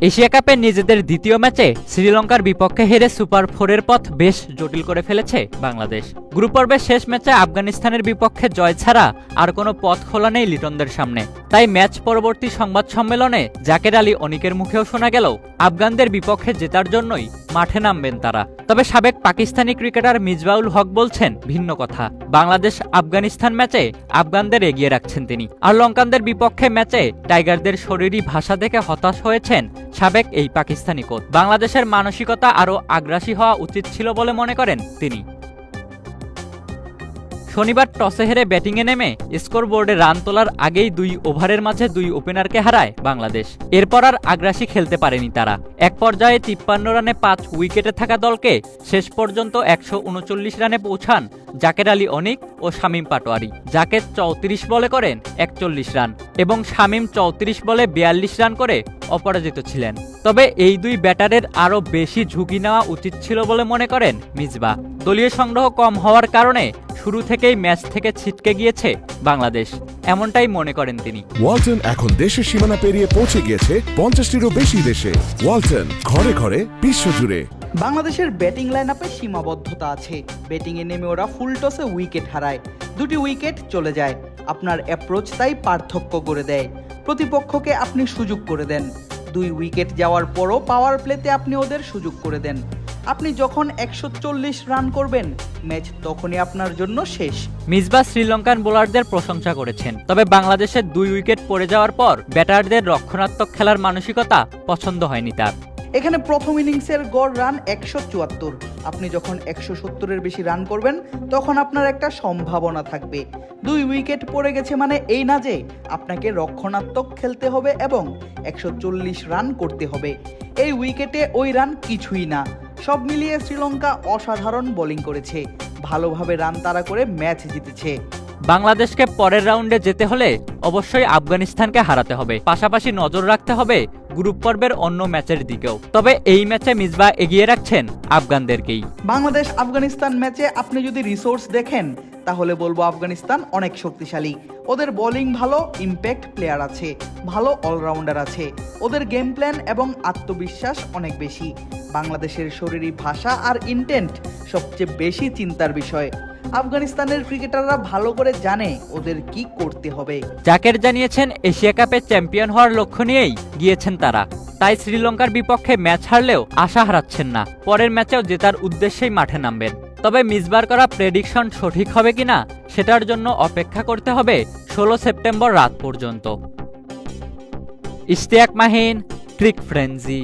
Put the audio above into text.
Asia কাপে নিজেদের দ্বিতীয় ম্যাচে শ্রীলঙ্কার বিপক্ষে হেরে সুপার ফোরের পথ বেশ জটিল করে ফেলেছে বাংলাদেশ। গ্রুপ পর্বের শেষ ম্যাচে আফগানিস্তানের বিপক্ষে জয় ছাড়া আর কোনো পথ খোলা নেই লিটনদের সামনে। তাই ম্যাচ পরবর্তী সংবাদ সম্মেলনে জাকের আলী অনিকের মুখেও শোনা গেল, আফগানদের বিপক্ষে জেতার জন্যই মাঠে নামবেন তারা। তবে সাবেক পাকিস্তানি ক্রিকেটার মিজবাউল হক বলছেন, ভিন্ন কথা। বাংলাদেশ আফগানিস্তান ম্যাচে আফগানদের এগিয়ে রাখছেন তিনি। আর লঙ্কানদের বিপক্ষে ম্যাচে টাইগারদের শরীরী ভাষা দেখে হতাশ হয়েছেন সাবেক এই পাকিস্তানি কোচ। বাংলাদেশের মানসিকতা আরও আগ্রাসী হওয়া উচিত ছিল বলে মনে করেন তিনি। শনিবার টসে হেরে ব্যাটিংয়ে নেমে স্কোর বোর্ডে রান তোলার আগেই দুই ওভারের মাঝে দুই ওপেনারকে হারায় বাংলাদেশ। এরপর আর আগ্রাসী খেলতে পারেনি তারা। এক পর্যায়ে তিপ্পান্ন রানে পাঁচ উইকেটে থাকা দলকে শেষ পর্যন্ত একশো উনচল্লিশ রানে পৌঁছান জাকের আলী অনিক ও শামীম পাটোয়ারি। জাকের চৌত্রিশ বলে করেন একচল্লিশ রান এবং শামীম চৌত্রিশ বলে বিয়াল্লিশ রান করে অপরাজিত ছিলেন। তবে এই দুই ব্যাটারের আরও বেশি ঝুঁকি নেওয়া উচিত ছিল বলে মনে করেন মিজবা দলীয় সংগ্রহ কম হওয়ার কারণে শুরু থেকেই ম্যাচ থেকে ছিটকে গিয়েছে বাংলাদেশ। এমনটাই মনে করেন তিনি। ওয়ালটন এখন দেশের সীমানা পেরিয়ে পৌঁছে গিয়েছে পঞ্চাশটিরও বেশি দেশে। ওয়ালটন ঘরে ঘরে বিশ্বজুড়ে। বাংলাদেশের ব্যাটিং লাইন আপে সীমাবদ্ধতা আছে। ব্যাটিংয়ে নেমে ওরা ফুল টসে উইকেট হারায়। দুটি উইকেট চলে যায়। আপনার অ্যাপ্রোচ তাই পার্থক্য করে দেয়। প্রতিপক্ষকে আপনি সুযোগ করে দেন। দুই উইকেট যাওয়ার পরও পাওয়ার প্লেতে আপনি ওদের সুযোগ করে দেন। আপনি যখন একশো চল্লিশ রান করবেন ম্যাচ তখনই আপনার জন্য শেষ। মিসবা শ্রীলঙ্কান বোলারদের প্রশংসা করেছেন। তবে বাংলাদেশের দুই উইকেট পড়ে যাওয়ার পর ব্যাটারদের রক্ষণাত্মক খেলার মানসিকতা পছন্দ হয়নি তার। এখানে প্রথম ইনিংসের গড় রান একশো চুয়াত্তর। আপনি যখন একশো সত্তরের বেশি রান করবেন তখন আপনার একটা সম্ভাবনা থাকবে। দুই উইকেট পড়ে গেছে মানে এই না যে আপনাকে রক্ষণাত্মক খেলতে হবে এবং একশো চল্লিশ রান করতে হবে। এই উইকেটে ওই রান কিছুই না। সব মিলিয়ে শ্রীলঙ্কা অসাধারণ বোলিং করেছে। ভালোভাবে রান তাড়া করে ম্যাচ জিতেছে। বাংলাদেশকে পরের রাউন্ডে যেতে হলে অবশ্যই আফগানিস্তানকে হারাতে হবে। পাশাপাশি নজর রাখতে হবে গ্রুপ পর্বের অন্য ম্যাচের দিকেও। তবে এই ম্যাচে মিসবা এগিয়ে রাখছেন আফগানদেরকেই। বাংলাদেশ আফগানিস্তান ম্যাচে আপনি যদি রিসোর্স দেখেন, তাহলে বলব আফগানিস্তান অনেক শক্তিশালী। ওদের বোলিং ভালো ইম্প্যাক্ট প্লেয়ার আছে, ভালো অলরাউন্ডার আছে। ওদের গেম প্ল্যান এবং আত্মবিশ্বাস অনেক বেশি। বাংলাদেশের শরীরী ভাষা আর ইন্টেন্ট সবচেয়ে বেশি চিন্তার বিষয়। আফগানিস্তানের ক্রিকেটাররা ভালো করে জানে ওদের কি করতে হবে। জাকের জানিয়েছেন, এশিয়া কাপে চ্যাম্পিয়ন হওয়ার লক্ষ্য নিয়েই গিয়েছেন তারা। তাই শ্রীলঙ্কার বিপক্ষে ম্যাচ হারলেও আশা হারাচ্ছেন না। পরের ম্যাচেও জেতার উদ্দেশ্যেই মাঠে নামবেন। তবে মিসবার করা প্রেডিকশন সঠিক হবে কিনা সেটার জন্য অপেক্ষা করতে হবে ষোলো সেপ্টেম্বর রাত পর্যন্ত। ইশতিয়াক মাহিন, ক্রিক ফ্রেন্জি